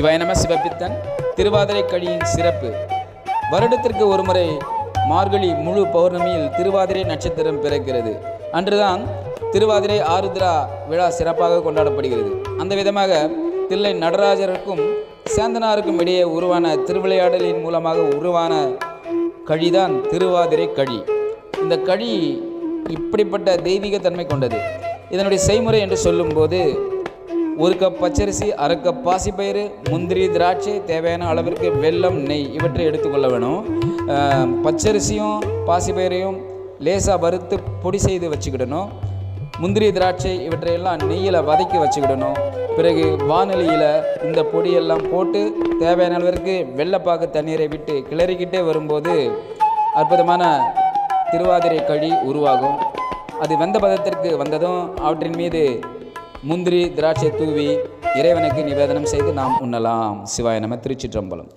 சிவாயநம சிவபித்தன் திருவாதிரை கழியின் சிறப்பு. வருடத்திற்கு ஒருமுறை மார்கழி முழு பௌர்ணமியில் திருவாதிரை நட்சத்திரம் பிறக்கிறது. அன்றுதான் திருவாதிரை ஆருத்ரா விழா சிறப்பாக கொண்டாடப்படுகிறது. அந்த விதமாக தில்லை நடராஜருக்கும் சேந்தனாருக்கும் இடையே உருவான திருவிளையாடலின் மூலமாக உருவான கழிதான் திருவாதிரை கழி. இந்த கழி இப்படிப்பட்ட தெய்வீக தன்மை கொண்டது. இதனுடைய செய்முறை என்று சொல்லும்போது ஒரு கப் பச்சரிசி அரை கப் பாசிப்பயிறு முந்திரி திராட்சை தேவையான அளவிற்கு வெல்லம் நெய் இவற்றை எடுத்துக்கொள்ள வேணும். பச்சரிசியும் பாசிப்பயிரையும் லேசாக வறுத்து பொடி செய்து வச்சுக்கிடணும். முந்திரி திராட்சை இவற்றையெல்லாம் நெய்யில் வதக்கி வச்சுக்கிடணும். பிறகு வானொலியில் இந்த பொடியெல்லாம் போட்டு தேவையான அளவிற்கு வெள்ளப்பாக்கு தண்ணீரை விட்டு கிளறிக்கிட்டே வரும்போது அற்புதமான திருவாதிரை கழி உருவாகும். அது வெந்த பதத்திற்கு வந்ததும் அவற்றின் மீது முந்திரி திராட்சை தூவி இறைவனுக்கு நிவேதனம் செய்து நாம் உண்ணலாம். சிவாய நம திருச்சிற்றம்பலம்.